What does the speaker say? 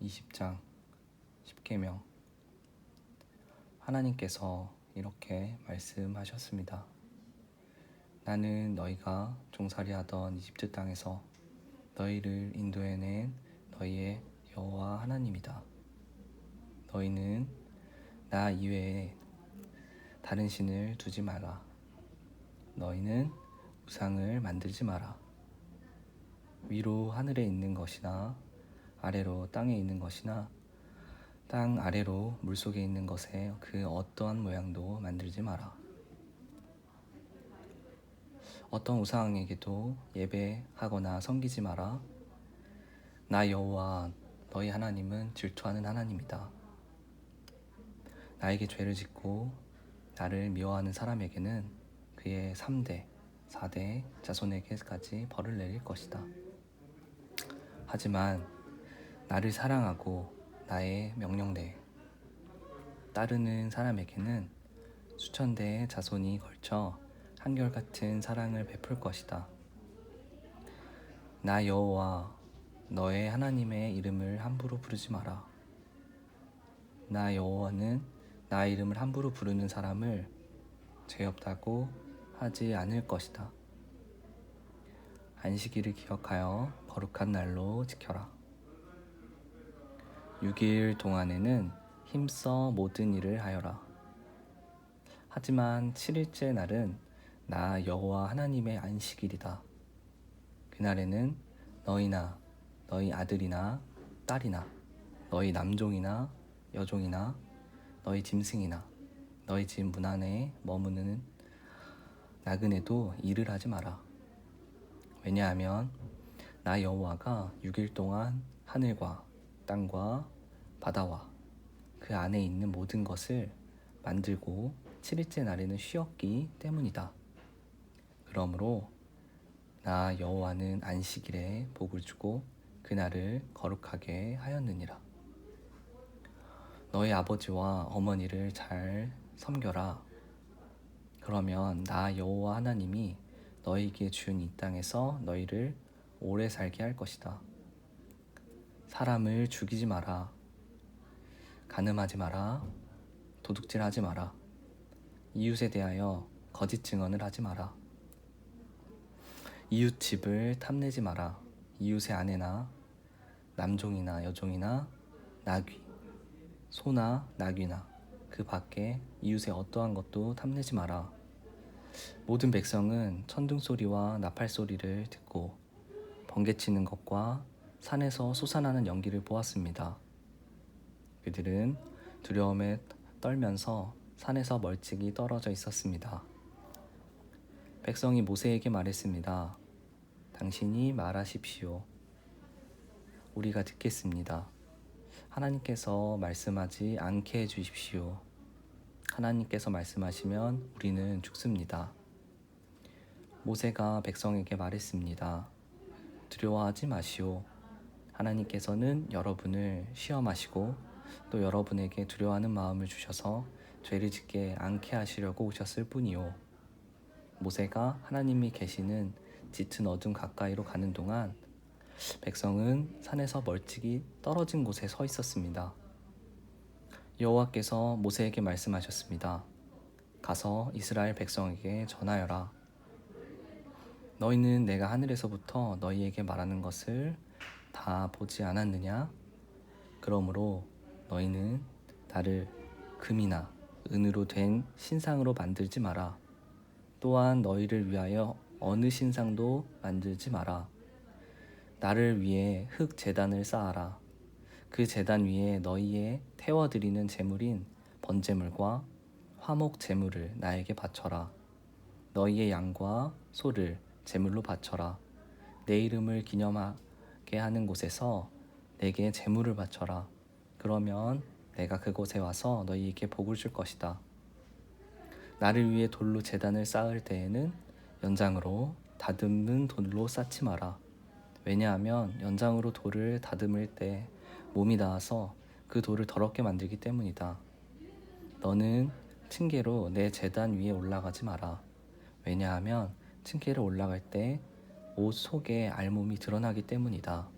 20장 10계명 하나님께서 이렇게 말씀하셨습니다. 나는 너희가 종살이하던 이집트 땅에서 너희를 인도해낸 너희의 여호와 하나님이다. 너희는 나 이외에 다른 신을 두지 마라. 너희는 우상을 만들지 마라. 위로 하늘에 있는 것이나 아래로 땅에 있는 것이나 땅 아래로 물속에 있는 것에 그 어떠한 모양도 만들지 마라. 어떤 우상에게도 예배하거나 섬기지 마라. 나 여호와 너희 하나님은 질투하는 하나님이다. 나에게 죄를 짓고 나를 미워하는 사람에게는 그의 3대, 4대 자손에게까지 벌을 내릴 것이다. 하지만 나를 사랑하고 나의 명령대에 따르는 사람에게는 수천 대의 자손이 걸쳐 한결같은 사랑을 베풀 것이다. 나 여호와 너의 하나님의 이름을 함부로 부르지 마라. 나 여호와는 나의 이름을 함부로 부르는 사람을 죄 없다고 하지 않을 것이다. 안식일을 기억하여 거룩한 날로 지켜라. 6일 동안에는 힘써 모든 일을 하여라. 하지만 7일째 날은 나 여호와 하나님의 안식일이다. 그날에는 너희나 너희 아들이나 딸이나 너희 남종이나 여종이나 너희 짐승이나 너희 집 문 안에 머무는 나그네도 일을 하지 마라. 왜냐하면 나 여호와가 6일 동안 하늘과 땅과 바다와 그 안에 있는 모든 것을 만들고 7일째 날에는 쉬었기 때문이다. 그러므로 나 여호와는 안식일에 복을 주고 그날을 거룩하게 하였느니라. 너희 아버지와 어머니를 잘 섬겨라. 그러면 나 여호와 하나님이 너희에게 준 이 땅에서 너희를 오래 살게 할 것이다. 사람을 죽이지 마라. 가늠하지 마라. 도둑질 하지 마라. 이웃에 대하여 거짓 증언을 하지 마라. 이웃 집을 탐내지 마라. 이웃의 아내나 남종이나 여종이나 나귀, 소나 나귀나 그 밖에 이웃의 어떠한 것도 탐내지 마라. 모든 백성은 천둥 소리와 나팔 소리를 듣고 번개치는 것과 산에서 솟아나는 연기를 보았습니다. 그들은 두려움에 떨면서 산에서 멀찍이 떨어져 있었습니다. 백성이 모세에게 말했습니다. 당신이 말하십시오. 우리가 듣겠습니다. 하나님께서 말씀하지 않게 해주십시오. 하나님께서 말씀하시면 우리는 죽습니다. 모세가 백성에게 말했습니다. 두려워하지 마시오. 하나님께서는 여러분을 시험하시고 또 여러분에게 두려워하는 마음을 주셔서 죄를 짓게 않게 하시려고 오셨을 뿐이요. 모세가 하나님이 계시는 짙은 어둠 가까이로 가는 동안 백성은 산에서 멀찍이 떨어진 곳에 서 있었습니다. 여호와께서 모세에게 말씀하셨습니다. 가서 이스라엘 백성에게 전하여라. 너희는 내가 하늘에서부터 너희에게 말하는 것을 다 보지 않았느냐? 그러므로 너희는 나를 금이나 은으로 된 신상으로 만들지 마라. 또한 너희를 위하여 어느 신상도 만들지 마라. 나를 위해 흙 재단을 쌓아라. 그 재단 위에 너희의 태워드리는 제물인 번제물과 화목 제물을 나에게 바쳐라. 너희의 양과 소를 제물로 바쳐라. 내 이름을 기념하게 하는 곳에서 내게 제물을 바쳐라. 그러면 내가 그곳에 와서 너희에게 복을 줄 것이다. 나를 위해 돌로 재단을 쌓을 때에는 연장으로 다듬는 돌로 쌓지 마라. 왜냐하면 연장으로 돌을 다듬을 때 몸이 닿아서 그 돌을 더럽게 만들기 때문이다. 너는 층계로 내 재단 위에 올라가지 마라. 왜냐하면 층계를 올라갈 때 옷 속에 알몸이 드러나기 때문이다.